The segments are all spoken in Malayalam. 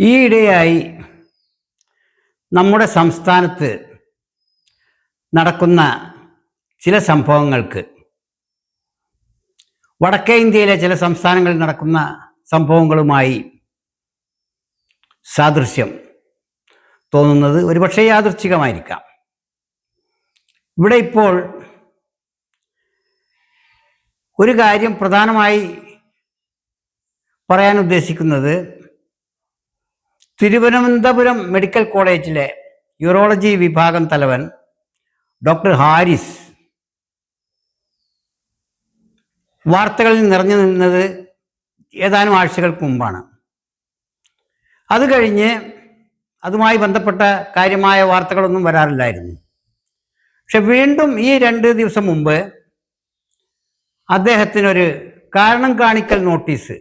ഈയിടെയായി നമ്മുടെ സംസ്ഥാനത്ത് നടക്കുന്ന ചില സംഭവങ്ങൾക്ക് വടക്കേ ഇന്ത്യയിലെ ചില സംസ്ഥാനങ്ങളിൽ നടക്കുന്ന സംഭവങ്ങളുമായി സാദൃശ്യം തോന്നുന്നത് ഒരുപക്ഷെ യാദൃച്ഛികമായിരിക്കാം. ഇവിടെ ഇപ്പോൾ ഒരു കാര്യം പ്രധാനമായി പറയാൻ ഉദ്ദേശിക്കുന്നത് തിരുവനന്തപുരം മെഡിക്കൽ കോളേജിലെ യൂറോളജി വിഭാഗം തലവൻ ഡോക്ടർ ഹാരിസ്. വാർത്തകളിൽ നിറഞ്ഞു നിന്നത് ഏതാനും ആഴ്ചകൾക്ക് മുമ്പാണ്. അത് കഴിഞ്ഞ് അതുമായി ബന്ധപ്പെട്ട കാര്യമായ വാർത്തകളൊന്നും വരാറില്ലായിരുന്നു. പക്ഷെ വീണ്ടും ഈ രണ്ട് ദിവസം മുമ്പ് അദ്ദേഹത്തിനൊരു കാരണം കാണിക്കൽ നോട്ടീസ്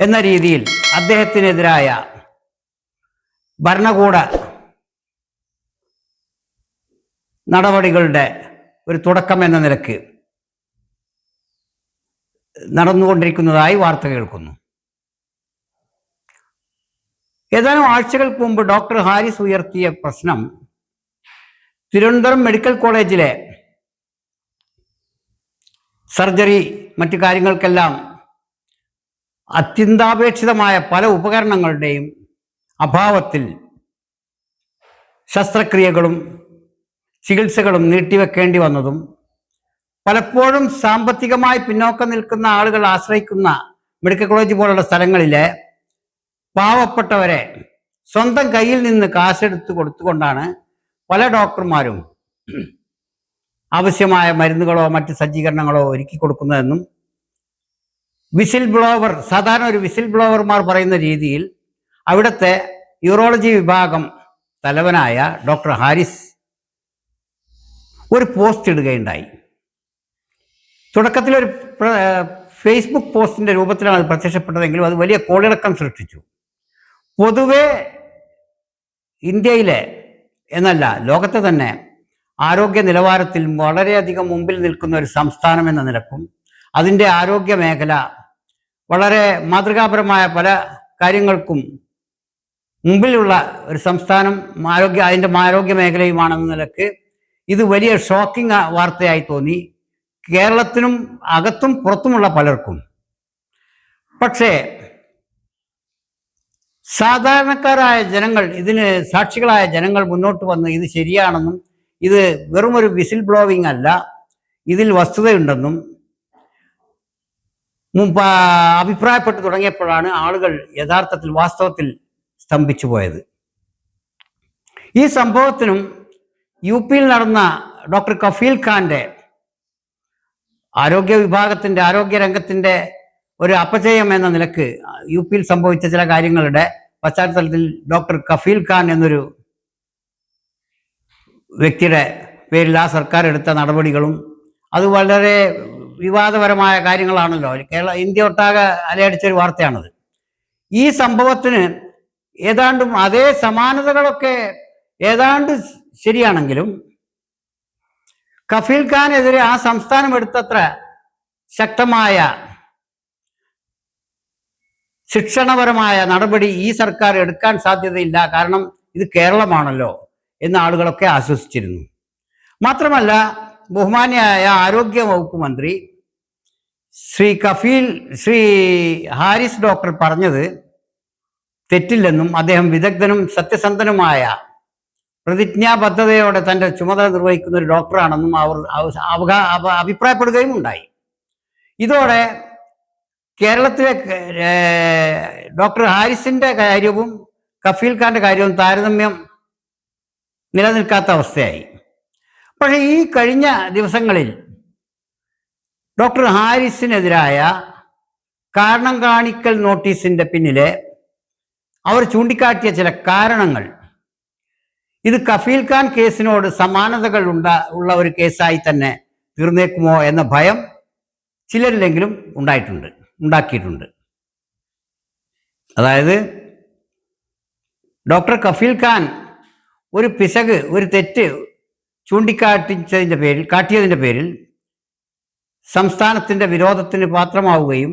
എന്ന രീതിയിൽ അദ്ദേഹത്തിനെതിരായ ഭരണകൂട നടപടികളുടെ ഒരു തുടക്കം എന്ന നിലയ്ക്ക് നടന്നുകൊണ്ടിരിക്കുന്നതായി വാർത്ത കേൾക്കുന്നു. ഏതാനും ആഴ്ചകൾക്ക് മുമ്പ് ഡോക്ടർ ഹാരിസ് ഉയർത്തിയ പ്രശ്നം തിരുവനന്തപുരം മെഡിക്കൽ കോളേജിലെ സർജറി മറ്റു കാര്യങ്ങൾക്കെല്ലാം അത്യന്താപേക്ഷിതമായ പല ഉപകരണങ്ങളുടെയും അഭാവത്തിൽ ശസ്ത്രക്രിയകളും ചികിത്സകളും നീട്ടിവെക്കേണ്ടി വന്നതും പലപ്പോഴും സാമ്പത്തികമായി പിന്നോക്കം നിൽക്കുന്ന ആളുകൾ ആശ്രയിക്കുന്ന മെഡിക്കൽ കോളേജ് പോലുള്ള സ്ഥലങ്ങളിലെ പാവപ്പെട്ടവരെ സ്വന്തം കയ്യിൽ നിന്ന് കാശെടുത്ത് കൊടുത്തുകൊണ്ടാണ് പല ഡോക്ടർമാരും ആവശ്യമായ മരുന്നുകളോ മറ്റ് സജ്ജീകരണങ്ങളോ ഒരുക്കി കൊടുക്കുന്നതെന്നും വിസിൽ ബ്ലോവർ സാധാരണ ഒരു വിസിൽ ബ്ലോവർമാർ പറയുന്ന രീതിയിൽ അവിടുത്തെ യൂറോളജി വിഭാഗം തലവനായ ഡോക്ടർ ഹാരിസ് ഒരു പോസ്റ്റ് ഇടുകയുണ്ടായി. തുടക്കത്തിൽ ഒരു ഫേസ്ബുക്ക് പോസ്റ്റിന്റെ രൂപത്തിലാണ് അത് പ്രത്യക്ഷപ്പെട്ടതെങ്കിലും അത് വലിയ കോളിളക്കം സൃഷ്ടിച്ചു. പൊതുവെ ഇന്ത്യയിലെ എന്നല്ല ലോകത്തെ തന്നെ ആരോഗ്യ നിലവാരത്തിൽ വളരെയധികം മുമ്പിൽ നിൽക്കുന്ന ഒരു സംസ്ഥാനം എന്ന നിലക്കും അതിന്റെ ആരോഗ്യ മേഖല വളരെ മാതൃകാപരമായ പല കാര്യങ്ങൾക്കും മുമ്പിലുള്ള ഒരു സംസ്ഥാനം ആരോഗ്യ അതിന്റെ ആരോഗ്യ മേഖലയുമാണെന്ന നിലയ്ക്ക് ഇത് വലിയ ഷോക്കിംഗ് വാർത്തയായി തോന്നി. കേരളത്തിനും അകത്തും പുറത്തുമുള്ള പലർക്കും. പക്ഷേ സാധാരണക്കാരായ ജനങ്ങൾ ഇതിന് സാക്ഷികളായ ജനങ്ങൾ മുന്നോട്ട് വന്ന് ഇത് ശരിയാണെന്നും ഇത് വെറുമൊരു വിസിൽ ബ്ലോവിംഗ് അല്ല ഇതിൽ വസ്തുതയുണ്ടെന്നും അഭിപ്രായപ്പെട്ടു തുടങ്ങിയപ്പോഴാണ് ആളുകൾ യഥാർത്ഥത്തിൽ വാസ്തവത്തിൽ സ്തംഭിച്ചു പോയത്. ഈ സംഭവത്തിനും യു പിയിൽ നടന്ന ഡോക്ടർ കഫീൽ ഖാന്റെ ആരോഗ്യ വിഭാഗത്തിന്റെ ആരോഗ്യ രംഗത്തിന്റെ ഒരു അപചയം എന്ന നിലയ്ക്ക് യു പിയിൽ സംഭവിച്ച ചില കാര്യങ്ങളുടെ പശ്ചാത്തലത്തിൽ ഡോക്ടർ കഫീൽ ഖാൻ എന്നൊരു വ്യക്തിയുടെ പേരിൽ ആ സർക്കാർ എടുത്ത നടപടികളും അത് വളരെ വിവാദപരമായ കാര്യങ്ങളാണല്ലോ. കേരള ഇന്ത്യ ഒട്ടാകെ അലയടിച്ചൊരു വാർത്തയാണത്. ഈ സംഭവത്തിന് ഏതാണ്ടും അതേ സമാനതകളൊക്കെ ഏതാണ്ട് ശരിയാണെങ്കിലും കഫീൽ ഖാനെതിരെ ആ സംസ്ഥാനം എടുത്തത്ര ശക്തമായ ശിക്ഷണപരമായ നടപടി ഈ സർക്കാർ എടുക്കാൻ സാധ്യതയില്ല. കാരണം ഇത് കേരളമാണല്ലോ എന്ന് ആളുകളൊക്കെ ആശ്വസിച്ചിരുന്നു. മാത്രമല്ല ബഹുമാന്യായ ആരോഗ്യ വകുപ്പ് മന്ത്രി ശ്രീ കഫീൽ ശ്രീ ഹാരിസ് ഡോക്ടർ പറഞ്ഞത് തെറ്റില്ലെന്നും അദ്ദേഹം വിദഗ്ധനും സത്യസന്ധനുമായ പ്രതിജ്ഞാബദ്ധതയോടെ തന്റെ ചുമതല നിർവഹിക്കുന്ന ഒരു ഡോക്ടറാണെന്നും അവർ അഭിപ്രായപ്പെടുകയും ഉണ്ടായി. ഇതോടെ കേരളത്തിലെ ഡോക്ടർ ഹാരിസിന്റെ കാര്യവും കഫീൽ ഖാന്റെ കാര്യവും താരതമ്യം നിലനിൽക്കാത്ത അവസ്ഥയായി. പക്ഷേ ഈ കഴിഞ്ഞ ദിവസങ്ങളിൽ ഡോക്ടർ ഹാരിസിനെതിരായ കാരണം കാണിക്കൽ നോട്ടീസിന്റെ പിന്നിലെ അവർ ചൂണ്ടിക്കാട്ടിയ ചില കാരണങ്ങൾ. ഇത് കഫീൽ ഖാൻ കേസിനോട് സമാനതകൾ ഉണ്ട ഉള്ള ഒരു കേസായി തന്നെ തീർന്നേക്കുമോ എന്ന ഭയം ചിലരിലെങ്കിലും ഉണ്ടായിട്ടുണ്ട് ഉണ്ടാക്കിയിട്ടുണ്ട്. അതായത് ഡോക്ടർ കഫീൽ ഖാൻ ഒരു പിശക് ഒരു തെറ്റ് ചൂണ്ടിക്കാട്ടിച്ചതിന്റെ പേരിൽ കാട്ടിയതിന്റെ പേരിൽ സംസ്ഥാനത്തിന്റെ വിരോധത്തിന് പാത്രമാവുകയും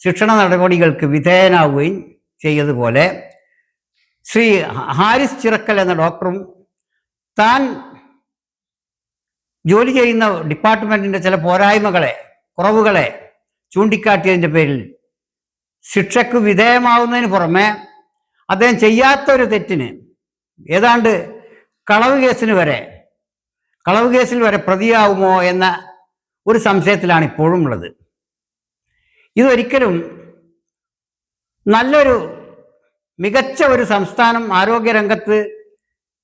ശിക്ഷണ നടപടികൾക്ക് വിധേയനാവുകയും ചെയ്തതുപോലെ ശ്രീ ഹാരിസ് ചിറക്കൽ എന്ന ഡോക്ടറും താൻ ജോലി ചെയ്യുന്ന ഡിപ്പാർട്ട്മെന്റിന്റെ ചില പോരായ്മകളെ കുറവുകളെ ചൂണ്ടിക്കാട്ടിയതിന്റെ പേരിൽ ശിക്ഷയ്ക്ക് വിധേയമാവുന്നതിന് പുറമെ അദ്ദേഹം ചെയ്യാത്തൊരു തെറ്റിന് ഏതാണ്ട് കളവ് കേസിന് വരെ കളവ് കേസിൽ വരെ പ്രതിയാവുമോ എന്ന ഒരു സംശയത്തിലാണ് ഇപ്പോഴും ഉള്ളത്. ഇതൊരിക്കലും നല്ലൊരു മികച്ച ഒരു സംസ്ഥാനം ആരോഗ്യരംഗത്ത്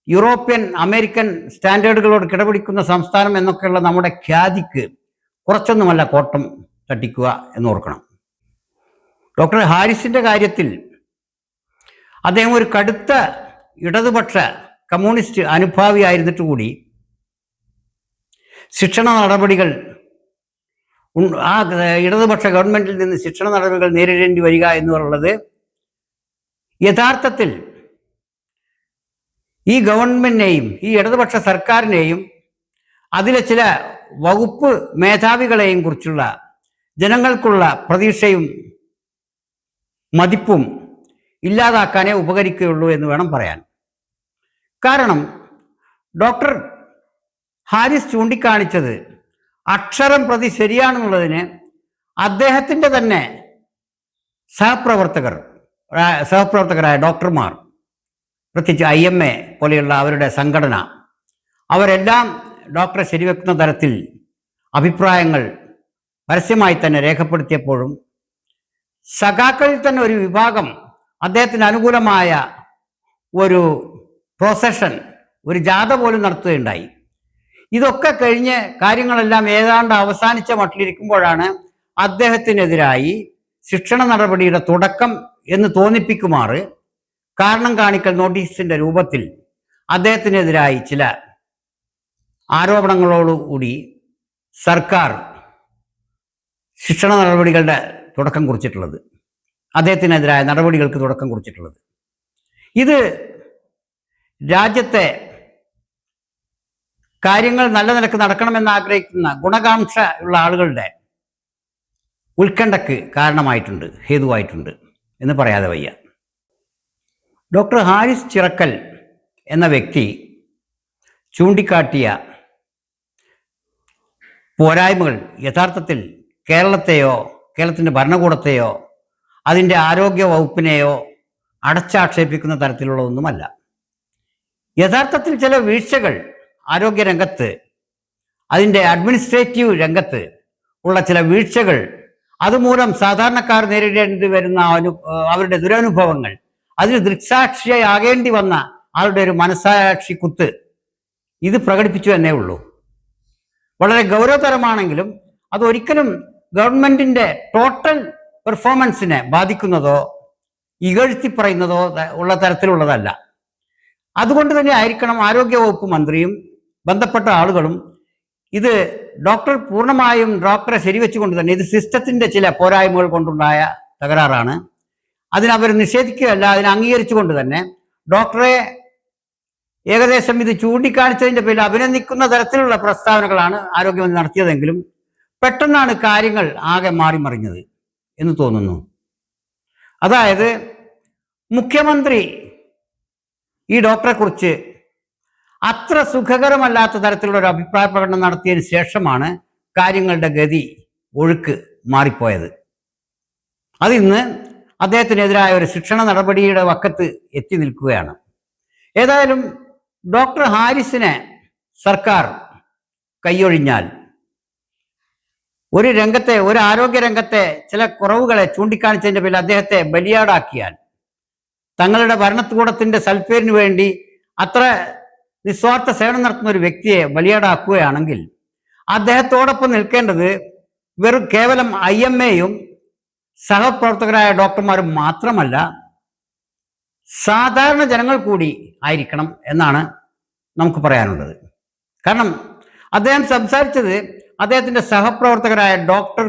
യൂറോപ്യൻ അമേരിക്കൻ സ്റ്റാൻഡേർഡുകളോട് കിടപിടിക്കുന്ന സംസ്ഥാനം എന്നൊക്കെയുള്ള നമ്മുടെ ഖ്യാതിക്ക് കുറച്ചൊന്നുമല്ല കോട്ടം തട്ടിക്കുക എന്ന് ഓർക്കണം ഡോക്ടർ ഹാരിസിന്റെ കാര്യത്തിൽ അദ്ദേഹം ഒരു കടുത്ത ഇടതുപക്ഷ കമ്മ്യൂണിസ്റ്റ് അനുഭാവിയായിരുന്നിട്ട് കൂടി ശിക്ഷണ നടപടികൾ ആ ഇടതുപക്ഷ ഗവൺമെന്റിൽ നിന്ന് ശിക്ഷണ നടപടികൾ നേരിടേണ്ടി വരിക എന്ന് പറയുന്നത് യഥാർത്ഥത്തിൽ ഈ ഗവൺമെന്റിനെയും ഈ ഇടതുപക്ഷ സർക്കാരിനെയും അതിലെ ചില വകുപ്പ് മേധാവികളെയും കുറിച്ചുള്ള ജനങ്ങൾക്കുള്ള പ്രതീക്ഷയും മതിപ്പും ഇല്ലാതാക്കാനേ ഉപകരിക്കുകയുള്ളൂ എന്ന് വേണം പറയാൻ. കാരണം ഡോക്ടർ ഹാരിസ് ചൂണ്ടിക്കാണിച്ചത് അക്ഷരം പ്രതി ശരിയാണെന്നുള്ളതിന് അദ്ദേഹത്തിന്റെ തന്നെ സഹപ്രവർത്തകർ സഹപ്രവർത്തകരായ ഡോക്ടർമാർ പ്രത്യേകിച്ച് ഐ എം എ പോലെയുള്ള അവരുടെ സംഘടന അവരെല്ലാം ഡോക്ടറെ ശരിവെക്കുന്ന തരത്തിൽ അഭിപ്രായങ്ങൾ പരസ്യമായി തന്നെ രേഖപ്പെടുത്തിയപ്പോഴും സഖാക്കളിൽ തന്നെ ഒരു വിഭാഗം അദ്ദേഹത്തിന് അനുകൂലമായ ഒരു പ്രോസഷൻ ഒരു ജാഥ പോലും നടത്തുകയുണ്ടായി. ഇതൊക്കെ കഴിഞ്ഞ് കാര്യങ്ങളെല്ലാം ഏതാണ്ട് അവസാനിച്ച മട്ടിലിരിക്കുമ്പോഴാണ് അദ്ദേഹത്തിനെതിരായി ശിക്ഷണ നടപടിയുടെ തുടക്കം എന്ന് തോന്നിപ്പിക്കുമാറ് കാരണം കാണിക്കൽ നോട്ടീസിന്റെ രൂപത്തിൽ അദ്ദേഹത്തിനെതിരായി ചില ആരോപണങ്ങളോടുകൂടി സർക്കാർ ശിക്ഷണ നടപടികളുടെ തുടക്കം കുറിച്ചിട്ടുള്ളത് അദ്ദേഹത്തിനെതിരായ നടപടികൾക്ക് തുടക്കം കുറിച്ചിട്ടുള്ളത്. ഇത് രാജ്യത്തെ കാര്യങ്ങൾ നല്ല നിലയ്ക്ക് നടക്കണമെന്ന് ആഗ്രഹിക്കുന്ന ഗുണകാംക്ഷ ഉള്ള ആളുകളുടെ ഉത്കണ്ഠക്ക് കാരണമായിട്ടുണ്ട് ഹേതുവായിട്ടുണ്ട് എന്ന് പറയാതെ വയ്യ. ഡോക്ടർ ഹാരിസ് ചിറക്കൽ എന്ന വ്യക്തി ചൂണ്ടിക്കാട്ടിയ പോരായ്മകൾ യഥാർത്ഥത്തിൽ കേരളത്തെയോ കേരളത്തിന്റെ ഭരണകൂടത്തെയോ അതിന്റെ ആരോഗ്യ വകുപ്പിനെയോ അടച്ചാക്ഷേപിക്കുന്ന തരത്തിലുള്ളതൊന്നുമല്ല. യഥാർത്ഥത്തിൽ ചില വീഴ്ചകൾ ആരോഗ്യരംഗത്ത് അതിന്റെ അഡ്മിനിസ്ട്രേറ്റീവ് രംഗത്ത് ഉള്ള ചില വീഴ്ചകൾ അതുമൂലം സാധാരണക്കാർ നേരിടേണ്ടി വരുന്ന അനു അവരുടെ ദുരനുഭവങ്ങൾ അതിന് ദൃക്സാക്ഷിയാകേണ്ടി വന്ന ആളുടെ ഒരു മനസാക്ഷി കുത്ത് ഇത് പ്രകടിപ്പിച്ചു എന്നേ ഉള്ളൂ. വളരെ ഗൗരവതരമാണെങ്കിലും അതൊരിക്കലും ഗവൺമെന്റിന്റെ ടോട്ടൽ പെർഫോമൻസിനെ ബാധിക്കുന്നതോ ഇകഴ്ത്തി പറയുന്നതോ ഉള്ള തരത്തിലുള്ളതല്ല. അതുകൊണ്ട് തന്നെ ആയിരിക്കണം ആരോഗ്യവകുപ്പ് മന്ത്രിയും ബന്ധപ്പെട്ട ആളുകളും ഇത് ഡോക്ടർ പൂർണമായും ഡോക്ടറെ ശരിവെച്ചുകൊണ്ട് തന്നെ ഇത് സിസ്റ്റത്തിന്റെ ചില പോരായ്മകൾ കൊണ്ടുണ്ടായ തകരാറാണ്. അതിനവർ നിഷേധിക്കുകയല്ല അതിനെ അംഗീകരിച്ചുകൊണ്ട് തന്നെ ഡോക്ടറെ ഏകദേശം ഇത് ചൂണ്ടിക്കാണിച്ചതിന്റെ പേരിൽ അഭിനന്ദിക്കുന്ന തരത്തിലുള്ള പ്രസ്താവനകളാണ് ആരോഗ്യമന്ത്രി നടത്തിയതെങ്കിലും പെട്ടെന്നാണ് കാര്യങ്ങൾ ആകെ മാറിമറിഞ്ഞത് എന്ന് തോന്നുന്നു. അതായത് മുഖ്യമന്ത്രി ഈ ഡോക്ടറെ കുറിച്ച് അത്ര സുഖകരമല്ലാത്ത തരത്തിലുള്ള ഒരു അഭിപ്രായ പ്രകടനം നടത്തിയതിന് ശേഷമാണ് കാര്യങ്ങളുടെ ഗതി ഒഴുക്ക് മാറിപ്പോയത്. അതിന്ന് അദ്ദേഹത്തിനെതിരായ ഒരു ശിക്ഷണ നടപടിയുടെ വക്കത്ത് എത്തി നിൽക്കുകയാണ്. ഏതായാലും ഡോക്ടർ ഹാരിസിനെ സർക്കാർ കൈയൊഴിഞ്ഞാൽ ഒരു രംഗത്തെ ഒരു ആരോഗ്യ രംഗത്തെ ചില കുറവുകളെ ചൂണ്ടിക്കാണിച്ചതിന്റെ പേരിൽ അദ്ദേഹത്തെ ബലിയാടാക്കിയാൽ തങ്ങളുടെ ഭരണകൂടത്തിന്റെ സൽപ്പേരിന് വേണ്ടി അത്ര നിസ്വാർത്ഥ സേവനം നടത്തുന്ന ഒരു വ്യക്തിയെ ബലിയാടാക്കുകയാണെങ്കിൽ അദ്ദേഹത്തോടൊപ്പം നിൽക്കേണ്ടത് വെറും കേവലം ഐ എം എയും സഹപ്രവർത്തകരായ ഡോക്ടർമാരും മാത്രമല്ല സാധാരണ ജനങ്ങൾ കൂടി ആയിരിക്കണം എന്നാണ് നമുക്ക് പറയാനുള്ളത്. കാരണം അദ്ദേഹം സംസാരിച്ചത് അദ്ദേഹത്തിന്റെ സഹപ്രവർത്തകരായ ഡോക്ടർ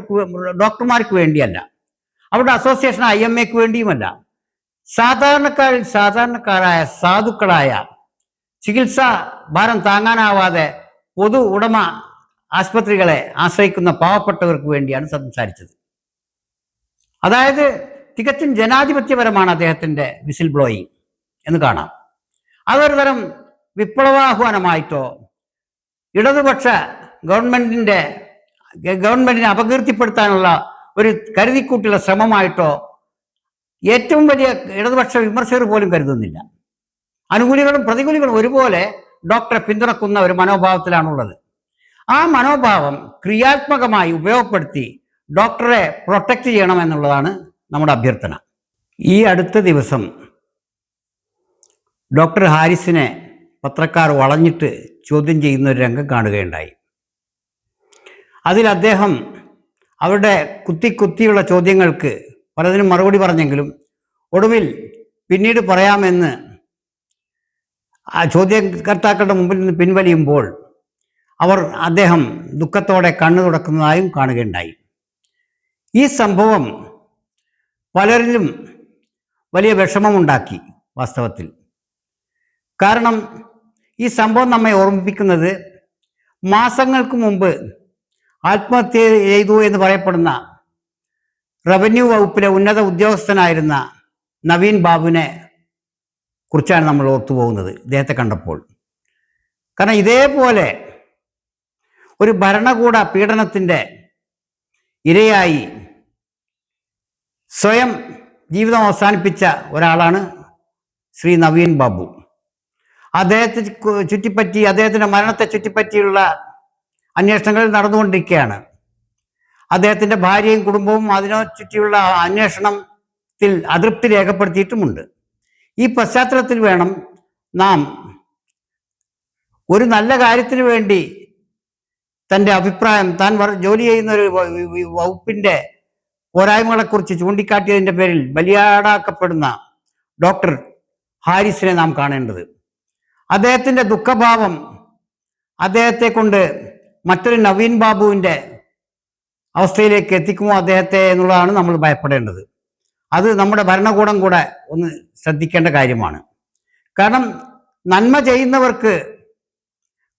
ഡോക്ടർമാർക്ക് വേണ്ടിയല്ല. അവരുടെ അസോസിയേഷൻ ഐ എം എക്ക് വേണ്ടിയുമല്ല. സാധാരണക്കാരിൽ സാധാരണക്കാരായ സാധുക്കളായ ചികിത്സാ ഭാരം താങ്ങാനാവാതെ പൊതു ഉടമ ആസ്പത്രികളെ ആശ്രയിക്കുന്ന പാവപ്പെട്ടവർക്ക് വേണ്ടിയാണ് സംസാരിച്ചത്. അതായത് തികച്ചും ജനാധിപത്യപരമാണ് അദ്ദേഹത്തിന്റെ വിസിൽ ബ്ലോയിങ് എന്ന് കാണാം. അതൊരു തരം വിപ്ലവാഹ്വാനമായിട്ടോ ഇടതുപക്ഷ ഗവൺമെന്റിന്റെ ഗവൺമെന്റിനെ അപകീർത്തിപ്പെടുത്താനുള്ള ഒരു കരുതിക്കൂട്ടിയുള്ള ശ്രമമായിട്ടോ ഏറ്റവും വലിയ ഇടതുപക്ഷ വിമർശകർ പോലും കരുതുന്നില്ല. അനുകൂലികളും പ്രതികൂലികളും ഒരുപോലെ ഡോക്ടറെ പിന്തുണക്കുന്ന ഒരു മനോഭാവത്തിലാണുള്ളത്. ആ മനോഭാവം ക്രിയാത്മകമായി ഉപയോഗപ്പെടുത്തി ഡോക്ടറെ പ്രൊട്ടക്റ്റ് ചെയ്യണമെന്നുള്ളതാണ് നമ്മുടെ അഭ്യർത്ഥന. ഈ അടുത്ത ദിവസം ഡോക്ടർ ഹാരിസിനെ പത്രക്കാർ വളഞ്ഞിട്ട് ചോദ്യം ചെയ്യുന്ന ഒരു രംഗം കാണുകയുണ്ടായി. അതിൽ അദ്ദേഹം അവരുടെ കുത്തി കുത്തിയുള്ള ചോദ്യങ്ങൾക്ക് പലതിനും മറുപടി പറഞ്ഞെങ്കിലും ഒടുവിൽ പിന്നീട് പറയാമെന്ന് ആ ചോദ്യകർത്താക്കളുടെ മുമ്പിൽ നിന്ന് പിൻവലിയുമ്പോൾ അവർ അദ്ദേഹം ദുഃഖത്തോടെ കണ്ണു തുടക്കുന്നതായും കാണുകയുണ്ടായി. ഈ സംഭവം പലരിലും വലിയ വിഷമമുണ്ടാക്കി വാസ്തവത്തിൽ. കാരണം ഈ സംഭവം നമ്മെ ഓർമ്മിപ്പിക്കുന്നത് മാസങ്ങൾക്ക് മുമ്പ് ആത്മഹത്യ ചെയ്തു എന്ന് പറയപ്പെടുന്ന റവന്യൂ വകുപ്പിലെ ഉന്നത ഉദ്യോഗസ്ഥനായിരുന്ന നവീൻ ബാബുവിനെ കുറിച്ചാണ് നമ്മൾ ഓർത്തു പോകുന്നത്. ഇദ്ദേഹത്തെ കണ്ടപ്പോൾ. കാരണം ഇതേപോലെ ഒരു ഭരണകൂട പീഡനത്തിന്റെ ഇരയായി സ്വയം ജീവിതം അവസാനിപ്പിച്ച ഒരാളാണ് ശ്രീ നവീൻ ബാബു. അദ്ദേഹത്തെ ചുറ്റിപ്പറ്റി അദ്ദേഹത്തിന്റെ മരണത്തെ ചുറ്റിപ്പറ്റിയുള്ള അന്വേഷണങ്ങൾ നടന്നുകൊണ്ടിരിക്കുകയാണ്. അദ്ദേഹത്തിന്റെ ഭാര്യയും കുടുംബവും അതിനെ ചുറ്റിയുള്ള അന്വേഷണത്തിൽ അതൃപ്തി രേഖപ്പെടുത്തിയിട്ടുമുണ്ട്. ഈ പശ്ചാത്തലത്തിൽ വേണം നാം ഒരു നല്ല കാര്യത്തിന് വേണ്ടി തന്റെ അഭിപ്രായം താൻ ജോലി ചെയ്യുന്ന ഒരു വകുപ്പിന്റെ പോരായ്മകളെക്കുറിച്ച് ചൂണ്ടിക്കാട്ടിയതിന്റെ പേരിൽ ബലിയാടാക്കപ്പെടുന്ന ഡോക്ടർ ഹാരിസിനെ നാം കാണേണ്ടത്. അദ്ദേഹത്തിന്റെ ദുഃഖഭാവം അദ്ദേഹത്തെ കൊണ്ട് മറ്റൊരു നവീൻ ബാബുവിന്റെ അവസ്ഥയിലേക്ക് എത്തിക്കുമോ അദ്ദേഹത്തെ എന്നുള്ളതാണ് നമ്മൾ ഭയപ്പെടേണ്ടത്. അത് നമ്മുടെ ഭരണകൂടം കൂടെ ഒന്ന് ശ്രദ്ധിക്കേണ്ട കാര്യമാണ്. കാരണം നന്മ ചെയ്യുന്നവർക്ക്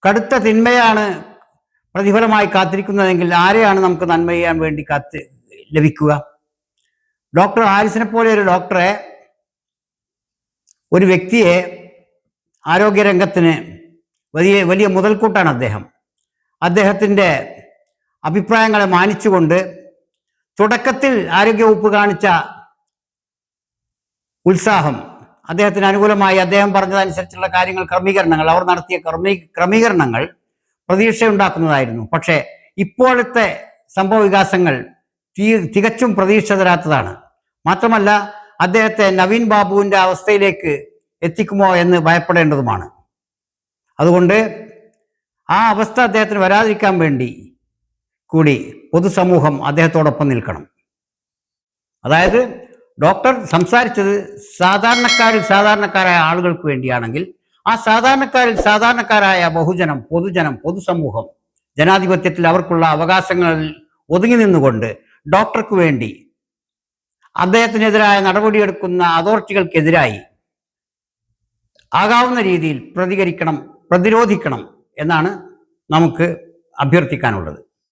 കടുത്ത തിന്മയാണ് പ്രതിഫലമായി കാത്തിരിക്കുന്നതെങ്കിൽ ആരെയാണ് നമുക്ക് നന്മ ചെയ്യാൻ വേണ്ടി കാത്ത് ലഭിക്കുക? ഡോക്ടർ ഹാരിസിനെ പോലെ ഒരു ഡോക്ടറെ ഒരു വ്യക്തിയെ ആരോഗ്യരംഗത്തിന് വലിയ വലിയ മുതൽക്കൂട്ടാണ് അദ്ദേഹം. അദ്ദേഹത്തിന്റെ അഭിപ്രായങ്ങളെ മാനിച്ചുകൊണ്ട് തുടക്കത്തിൽ ആരോഗ്യവകുപ്പ് കാണിച്ച ഉത്സാഹം. അദ്ദേഹത്തിന് അനുകൂലമായി അദ്ദേഹം പറഞ്ഞതനുസരിച്ചുള്ള കാര്യങ്ങൾ ക്രമീകരണങ്ങൾ അവർ നടത്തിയ ക്രമീ ക്രമീകരണങ്ങൾ പ്രതീക്ഷയുണ്ടാക്കുന്നതായിരുന്നു. പക്ഷേ ഇപ്പോഴത്തെ സംഭവ വികാസങ്ങൾ തികച്ചും പ്രതീക്ഷ തരാത്തതാണ്. മാത്രമല്ല അദ്ദേഹത്തെ നവീൻ ബാബുവിന്റെ അവസ്ഥയിലേക്ക് എത്തിക്കുമോ എന്ന് ഭയപ്പെടേണ്ടതുമാണ്. അതുകൊണ്ട് ആ അവസ്ഥ അദ്ദേഹത്തിന് വരാതിരിക്കാൻ വേണ്ടി കൂടി പൊതുസമൂഹം അദ്ദേഹത്തോടൊപ്പം നിൽക്കണം. അതായത് ഡോക്ടർ സംസാരിച്ചത് സാധാരണക്കാരിൽ സാധാരണക്കാരായ ആളുകൾക്ക് വേണ്ടിയാണെങ്കിൽ ആ സാധാരണക്കാരിൽ സാധാരണക്കാരായ ബഹുജനം പൊതുജനം പൊതുസമൂഹം ജനാധിപത്യത്തിൽ അവർക്കുള്ള അവകാശങ്ങളിൽ ഒതുങ്ങി നിന്നുകൊണ്ട് ഡോക്ടർക്ക് വേണ്ടി അദ്ദേഹത്തിനെതിരായ നടപടിയെടുക്കുന്ന അതോറിറ്റികൾക്കെതിരായി ആകാവുന്ന രീതിയിൽ പ്രതികരിക്കണം പ്രതിരോധിക്കണം എന്നാണ് നമുക്ക് അഭ്യർത്ഥിക്കാനുള്ളത്.